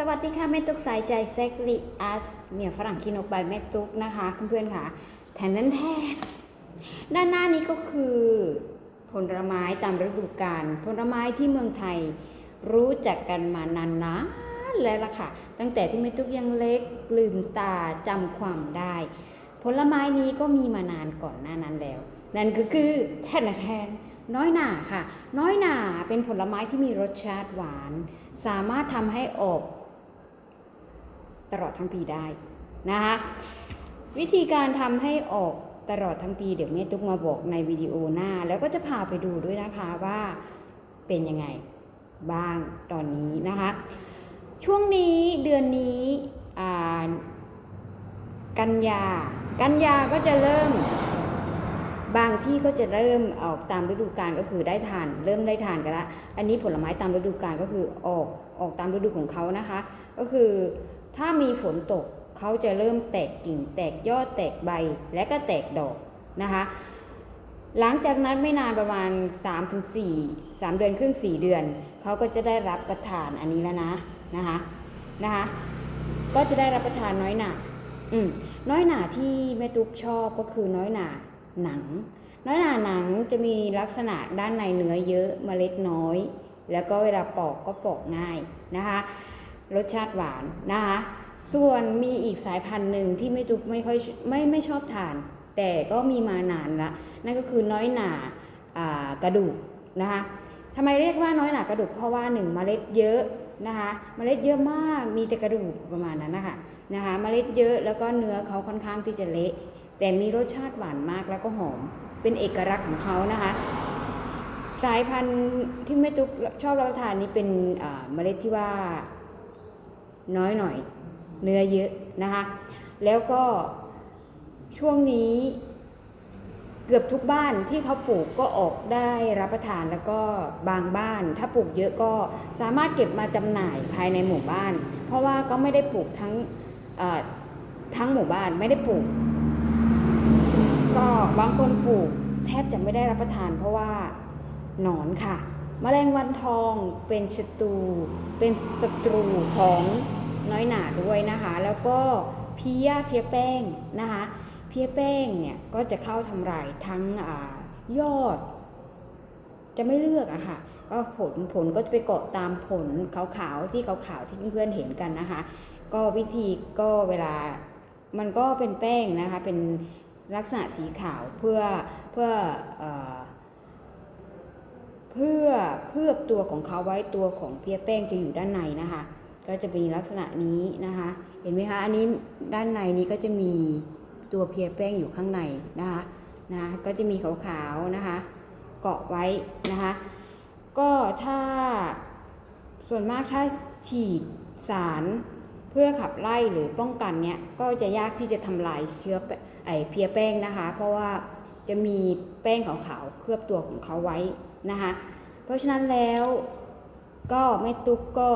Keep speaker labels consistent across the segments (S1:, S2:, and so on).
S1: สวัสดีค่ะแม่ตุ๊กสายใจแซกริอัสเมียฝรั่งขี้นกใบแม่ตุ๊กนะคะเพื่อนๆค่ะแทนนั้นแทนด้านหน้านี้ก็คือผลไม้ตามฤดูกาลผลไม้ที่เมืองไทยรู้จักกันมานานนะแล้วล่ะค่ะ ตั้งแต่ที่แม่ตุ๊กยังเล็กลืมตาจำความได้ ผลไม้นี้ก็มีมานานก่อนหน้านั้นแล้ว นั่นก็คือแทนแทนน้อยหนาค่ะ น้อยหนาเป็นผลไม้ที่มีรสชาติหวาน สามารถทำให้ออก ตลอดทั้งปีได้นะคะวิธีการทำให้ออกตลอดทั้งปีเดี๋ยวแม่ตุ๊กมาบอกในวิดีโอหน้า แล้วก็จะพาไปดูด้วยนะคะว่าเป็นยังไงบ้างตอนนี้นะคะ ช่วงนี้เดือนนี้กันยา กันยาก็จะเริ่ม บางที่ก็จะเริ่มออกตามฤดูกาลก็คือได้ทาน เริ่มได้ทานกันละอันนี้ผลไม้ตามฤดูกาลก็คือออกออกตามฤดูของเขานะคะ ก็คือ ถ้ามีฝนตกเขาจะเริ่มแตกกิ่ง แตกยอดแตกใบและก็แตกดอกนะคะ หลังจากนั้นไม่นานประมาณ 3-4 3 เดือนครึ่ง 4 เดือน เขาก็จะได้รับประทานอันนี้แล้วนะนะคะนะคะก็จะได้รับประทานน้อยหนาอืมน้อยหนาที่แม่ตุ๊กชอบก็คือน้อยหนาหนัง น้อยหนาหนังจะมีลักษณะด้านในเนื้อเยอะเมล็ดน้อย แล้วก็เวลาปอกก็ปอกง่ายนะคะ รสชาติหวานนะคะ ส่วนมีอีกสายพันธุ์หนึ่งที่ไม่ตุกไม่ค่อยไม่ไม่ชอบทาน แต่ก็มีมานานละนั่นก็คือน้อยหนาอ่ากระดูกนะคะทำไมเรียกว่าน้อยหนากระดูกเพราะว่าหนึ่งเมล็ดเยอะนะคะเมล็ดเยอะมากมีแต่กระดูกประมาณนั้นนะคะนะคะเมล็ดเยอะแล้วก็เนื้อเขาค่อนข้างที่จะเละ แต่มีรสชาติหวานมากแล้วก็หอมเป็นเอกลักษณ์ของเขานะคะ สายพันธุ์ที่แม่ตุ๊กชอบรับประทานนี้เป็นเมล็ดที่ว่า น้อยหน่อย เนื้อเยอะนะคะ แล้วก็ช่วงนี้เกือบทุกบ้านที่เขาปลูกก็ออกได้รับประทานแล้วก็บางบ้าน ถ้าปลูกเยอะก็สามารถเก็บมาจำหน่ายภายในหมู่บ้าน เพราะว่าก็ไม่ได้ปลูกทั้งทั้งหมู่บ้านไม่ได้ปลูก ก็บางคนปลูกแทบจะไม่ได้รับประทาน เพราะว่าหนอนค่ะแมลงวันทองเป็นศัตรูเป็นศัตรูของ น้อยหนาด้วยนะคะ แล้วก็เพี้ยเพี้ยแป้งนะคะเพี้ยแป้งเนี่ยก็จะเข้าทำลายทั้งอยอด จะไม่เลือกอะค่ะก็ผลผลก็จะไปเกาะตามผลขาวๆที่ขาวๆที่เพื่อนๆเห็นกันนะคะ ก็วิธีก็เวลามันก็เป็นแป้งนะคะ เป็นลักษณะสีขาวเพื่อเพื่อเออเพื่อเคลือบตัวของเขาไว้ตัวของเพียแป้งจะอยู่ด้านในนะคะ ก็จะเป็นลักษณะนี้นะคะ เห็นไหมคะ อันนี้ด้านในนี้ก็จะมีตัวเพียแป้งอยู่ข้างในนะคะนะะก็จะมีขาวๆนะคะ เกาะไว้นะคะ ก็ถ้าส่วนมากถ้าฉีดสารเพื่อขับไล่หรือป้องกันเนี้ยก็จะยากที่จะทำลายเชื้อไอเพียแป้งนะคะ เพราะว่าจะมีแป้งขาวๆเคลือบตัวของเขาไว้นะคะ เพราะฉะนั้นแล้วก็แม่ตุ๊กก็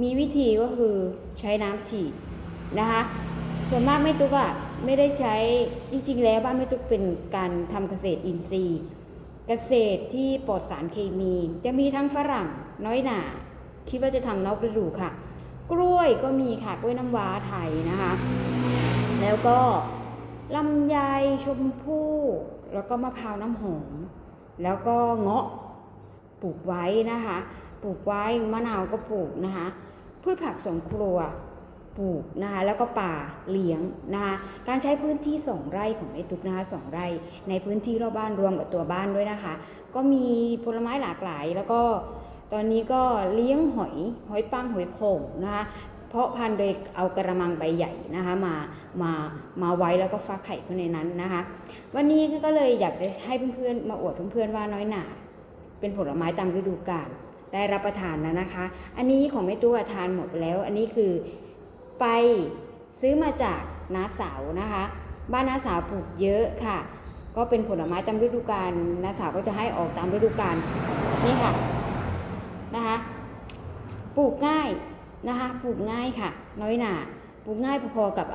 S1: มีวิธีก็คือใช้น้ำฉีดนะคะ ส่วนมากแม่ตุ๊กอะไม่ได้ใช้จริงๆ แล้วบ้านแม่ตุ๊กเป็นการทำเกษตรอินทรีย์ เกษตรที่ปลอดสารเคมี จะมีทั้งฝรั่งน้อยหนาคิดว่าจะทำนอกฤดูค่ะ กล้วยก็มีค่ะกล้วยน้ำว้าไทยนะคะ แล้วก็ลำไยชมพู่แล้วก็มะพร้าวน้ำหอมแล้วก็เงาะปลูกไว้นะคะ ปลูกไว้มะนาวก็ปลูกนะคะ พืชผักสวนครัวปลูกนะคะแล้วก็ป่าเลี้ยงนะคะการใช้พื้นที่สองไร่ของไอ้ตุ๊กนะคะสองไร่ ในพื้นที่รอบบ้านรวมกับตัวบ้านด้วยนะคะ ก็มีผลไม้หลากหลาย แล้วก็ตอนนี้ก็เลี้ยงหอยหอยปังหอยโข่งนะคะเพราะพันธุ์โดยเอากระมังใบใหญ่นะคะมามามาไว้แล้วก็ฟักไข่ขึ้นในนั้นนะคะ วันนี้ก็เลยอยากจะให้เพื่อนๆมาอวดเพื่อนๆว่าน้อยหนาเป็นผลไม้ตามฤดูกาล ได้รับประทานแล้วนะคะ อันนี้ของแม่ตัวทานหมดแล้ว อันนี้คือไปซื้อมาจากน้าสาวนะคะ บ้านน้าสาวปลูกเยอะค่ะ ก็เป็นผลไม้ตามฤดูกาลน้าสาวก็จะให้ออกตามฤดูกาลนี่ค่ะนะคะปลูกง่ายนะคะปลูกง่ายค่ะ น้อยหนาปลูกง่ายพอๆกับ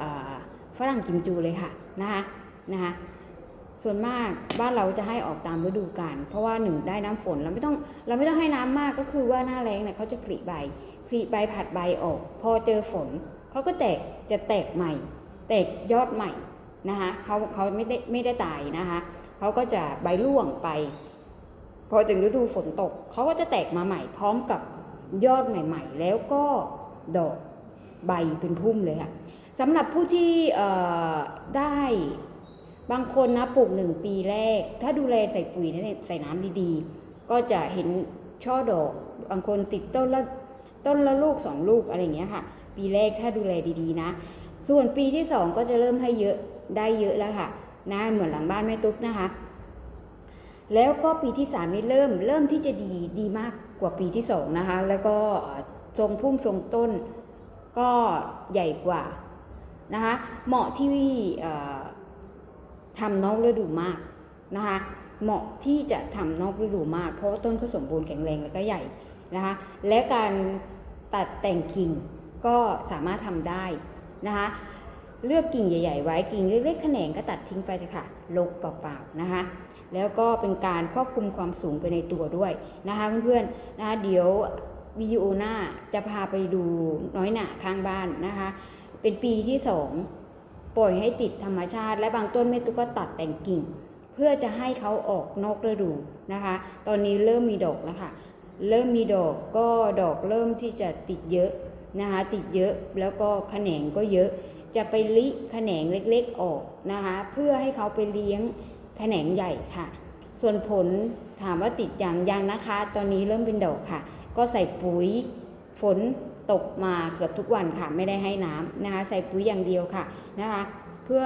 S1: ฝรั่งกิมจูเลยค่ะนะคะนะคะ ส่วนมากบ้านเราจะให้ออกตามฤดูกาลเพราะว่าหนึ่งได้น้ำฝนเราไม่ต้องเราไม่ต้องให้น้ำมากก็คือว่าหน้าแรงเนี่ยเขาจะผลิใบผลิใบผัดใบออก พอเจอฝนเขาก็แตกจะแตกใหม่ แตกยอดใหม่นะคะเขาเขาไม่ได้ไม่ได้ตายนะคะเขาก็จะใบร่วงไป พอถึงฤดูฝนตกเขาก็จะแตกมาใหม่ พร้อมกับยอดใหม่ ๆ แล้วก็ดอกใบเป็นพุ่มเลยค่ะสำหรับผู้ที่เอ่อได้ บางคนนะปลูกหนึ่งปีแรก ถ้าดูแลใส่ปุ๋ยนะใส่น้ำดีๆ ก็จะเห็นช่อดอก บางคนติดต้นละต้นละลูกสองลูกอะไรอย่างเงี้ยค่ะ ปีแรกถ้าดูแลดีๆนะ ส่วนปีที่สองก็จะเริ่มให้เยอะได้เยอะแล้วค่ะนะเหมือนหลังบ้านแม่ตุ๊กนะคะ แล้วก็ปีที่สามนี่เริ่มเริ่มที่จะดีดีมากกว่าปีที่สองนะคะ แล้วก็ทรงพุ่มทรงต้นก็ใหญ่กว่านะคะ เหมาะที่เอ่อ ทำนอกฤดูมากนะคะ เหมาะที่จะทำนอกฤดูมาก เพราะว่าต้นเขาสมบูรณ์แข็งแรงแล้วก็ใหญ่นะคะ และการตัดแต่งกิ่งก็สามารถทำได้นะคะ เลือกกิ่งใหญ่ ๆ ไว้กิ่งเล็กๆแขนงก็ตัดทิ้งไปเถอะค่ะลกเปล่าๆนะคะแล้วก็เป็นการควบคุมความสูงไปในตัวด้วยนะคะเพื่อนๆนะคะเดี๋ยววิดีโอหน้าจะพาไปดูน้อยหนาข้างบ้านนะคะ เป็นปีที่สอง ปล่อยให้ติดธรรมชาติ และบางต้นแม่ตุ๊กก็ตัดแต่งกิ่ง เพื่อจะให้เขาออกนอกฤดูนะคะ ตอนนี้เริ่มมีดอกแล้วค่ะ เริ่มมีดอกก็ดอกเริ่มที่จะติดเยอะนะคะติดเยอะแล้วก็แขนงก็เยอะ จะไปลิแขนงเล็กๆออกนะคะ เพื่อให้เขาไปเลี้ยงแขนงใหญ่ค่ะ ส่วนผลถามว่าติดอย่างยังนะคะ ตอนนี้เริ่มเป็นดอกค่ะ ก็ใส่ปุ๋ย ฝนตกมาเกือบทุกวันค่ะไม่ได้ให้น้ำนะคะใส่ปุ๋ยอย่างเดียวค่ะนะคะเพื่อ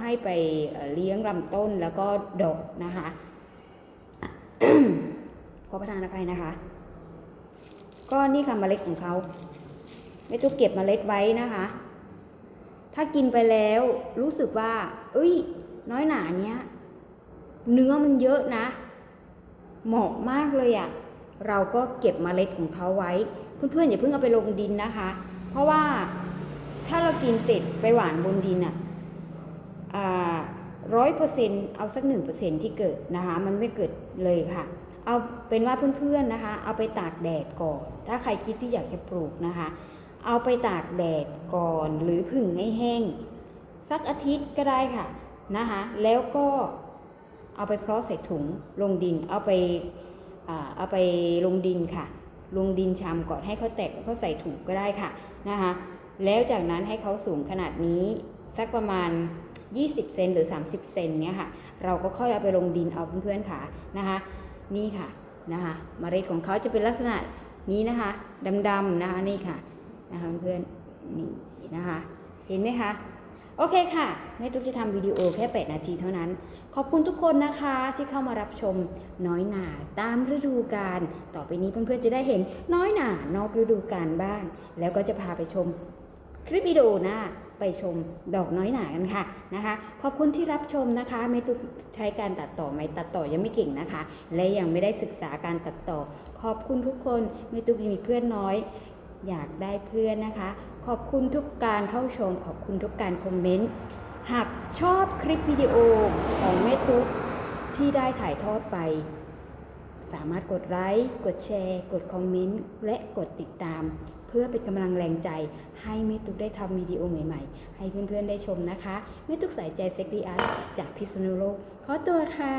S1: ให้ไปเลี้ยงลำต้นแล้วก็ดอกนะคะขอประทานอภัยนะคะ ก็นี่ค่ะเมล็ดของเขาไม่ต้องเก็บเมล็ดไว้นะคะ ถ้ากินไปแล้วรู้สึกว่า เอ้ย น้อยหนาเนี้ย เนื้อมันเยอะนะ เหมาะมากเลยอะ่ะ เราก็เก็บเมล็ดของเขาไว้ เพื่อนๆอย่าเพิ่งเอาไปลงดินนะคะ เพราะว่าถ้าเรากินเสร็จไปหวานบนดินอะ่ะร้อยเปอร์เซ็นต์เอาสักหนึ่งเปอร์เซ็นที่เกิดนะคะ มันไม่เกิดเลยค่ะ เอาเป็นว่าเพื่อนๆนะคะ เอาไปตากแดดก่อน ถ้าใครคิดที่อยากจะปลูกนะคะ เอาไปตากแดดก่อนหรือผึ่งให้แห้ง สักอาทิตย์ก็ได้ค่ะนะคะ แล้วก็เอาไปเพาะใส่ถุงลงดินเอาไป เอาไปลงดินค่ะ ลงดินชำก่อนให้เขาแตกแล้วเขาใส่ถุงก็ได้ค่ะนะคะ แล้วจากนั้นให้เขาสูงขนาดนี้สักประมาณ 20 เซนหรือ 30 เซนเนี่ยค่ะ เราก็ค่อยเอาไปลงดินเอาเพื่อนๆค่ะนะคะ นี่ค่ะนะคะเมล็ดของเขาจะเป็นลักษณะนี้นะคะดำๆนะคะนี่ค่ะนะคะเพื่อนๆนี่นะคะ เห็นไหมคะ โอเคค่ะแม่ตุ๊กจะทำวิดีโอแค่ 8 นาทีเท่านั้น ขอบคุณทุกคนนะคะที่เข้ามารับชมน้อยหนาตามฤดูกาลต่อไปนี้เพื่อนๆจะได้เห็นน้อยหนานอกฤดูกาลบ้าง แล้วก็จะพาไปชมคลิปวิดีโอหน้าไปชมดอกน้อยหนากันค่ะนะคะ ขอบคุณที่รับชมนะคะแม่ตุ๊กใช้การตัดต่อไหมตัดต่อยังไม่เก่งนะคะ และยังไม่ได้ศึกษาการตัดต่อ ขอบคุณทุกคนแม่ตุ๊กยังมีเพื่อนน้อย อยากได้เพื่อนนะคะ ขอบคุณทุกการเข้าชม ขอบคุณทุกการคอมเมนต์ หากชอบคลิปวิดีโอของแม่ตุ๊กที่ได้ถ่ายทอดไป สามารถกดไลค์ กดแชร์ กดคอมเมนต์ และกดติดตาม เพื่อเป็นกำลังแรงใจ ให้แม่ตุ๊กได้ทำวิดีโอใหม่ๆ ให้เพื่อนๆได้ชมนะคะแม่ตุ๊กสายใจเซ็กดีอาร์จากพิษณุโลกขอตัวค่ะ